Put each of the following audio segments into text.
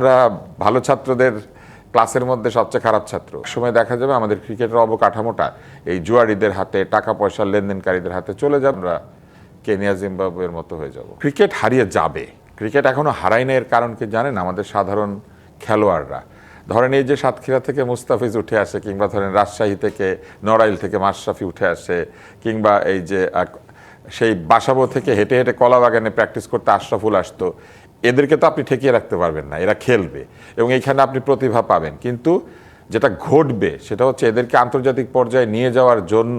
আমরা ভালো ছাত্রদের ক্লাসের মধ্যে সবচেয়ে খারাপ ছাত্র। সময় দেখা যাবে আমাদের ক্রিকেটের অবকাঠামোটা এই জুয়ারিদের হাতে টাকা পয়সার লেনদেনকারীদের হাতে চলে যাবে। আমরা কেনিয়া, জিম্বাবুয়ের মতো হয়ে যাব। ক্রিকেট হারিয়ে যাবে। ক্রিকেট এখনও হারাই না, এর কারণ কি জানেন? আমাদের সাধারণ খেলোয়াড়রা। ধরেন এই যে সাতক্ষীরা থেকে মুস্তাফিজ উঠে আসে, কিংবা ধরেন রাজশাহী থেকে নড়াইল থেকে মাশরাফি উঠে আসে, কিংবা এই যে সেই বাসাবো থেকে হেঁটে হেঁটে কলা বাগানে প্র্যাকটিস করতে আশরাফুল আসতো এদেরকে তো আপনি ঠেকিয়ে রাখতে পারবেন না, এরা খেলবে এবং এইখানে আপনি প্রতিভা পাবেন। কিন্তু যেটা ঘটবে সেটা হচ্ছে এদেরকে আন্তর্জাতিক পর্যায়ে নিয়ে যাওয়ার জন্য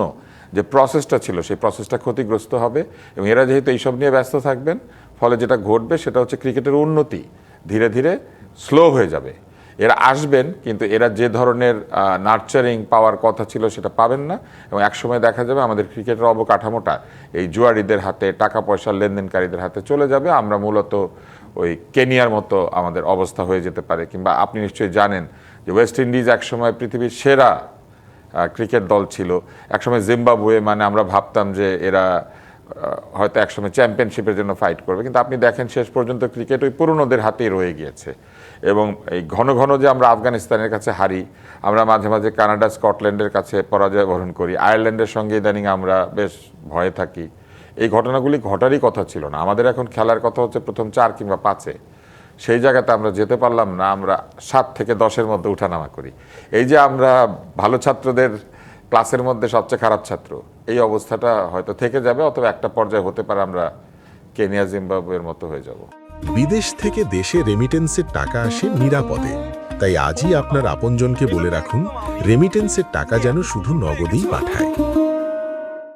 যে প্রসেসটা ছিল, সেই প্রসেসটা ক্ষতিগ্রস্ত হবে এবং এরা যেহেতু এইসব নিয়ে ব্যস্ত থাকবেন, ফলে যেটা ঘটবে সেটা হচ্ছে ক্রিকেটের উন্নতি ধীরে ধীরে স্লো হয়ে যাবে। এরা আসবেন, কিন্তু এরা যে ধরনের নার্চারিং পাওয়ার কথা ছিল সেটা পাবেন না এবং একসময় দেখা যাবে আমাদের ক্রিকেটের অবকাঠামোটা এই জুয়ারিদের হাতে টাকা পয়সার লেনদেনকারীদের হাতে চলে যাবে। আমরা মূলত ওই কেনিয়ার মতো আমাদের অবস্থা হয়ে যেতে পারে, কিংবা আপনি নিশ্চয়ই জানেন যে ওয়েস্ট ইন্ডিজ একসময় পৃথিবীর সেরা ক্রিকেট দল ছিল। একসময় জিম্বাবুয়ে মানে আমরা ভাবতাম যে এরা হয়তো একসময় চ্যাম্পিয়নশিপের জন্য ফাইট করবে, কিন্তু আপনি দেখেন শেষ পর্যন্ত ক্রিকেট ওই পুরনোদের হাতেই রয়ে গিয়েছে। এবং এই ঘন ঘন যে আমরা আফগানিস্তানের কাছে হারি, আমরা মাঝে মাঝে কানাডা, স্কটল্যান্ডের কাছে পরাজয় বরণ করি। আয়ারল্যান্ডের সঙ্গে ইদানিং আমরা বেশ ভয়ে থাকি। এই ঘটনাগুলি ঘটারই কথা ছিল না। আমাদের এখন খেলার কথা হচ্ছে প্রথম চার কিংবা পাঁচে। সেই জায়গাতে আমরা যেতে পারলাম না, আমরা সাত থেকে দশের মধ্যে উঠানামা করি। এই যে আমরা ভালো ছাত্রদের ক্লাসের মধ্যে সবচেয়ে খারাপ ছাত্র, এই অবস্থাটা হয়তো থেকে যাবে, অথবা একটা পর্যায়ে হতে পারে আমরা কেনিয়া, জিম্বাবুয়ের মতো হয়ে যাব। বিদেশ থেকে দেশে রেমিটেন্সের টাকা আসে নিরাপদে। তাই আজই আপনার আপনজনকে বলে রাখুন রেমিটেন্সের টাকা যেন শুধু নগদেই পাঠায়।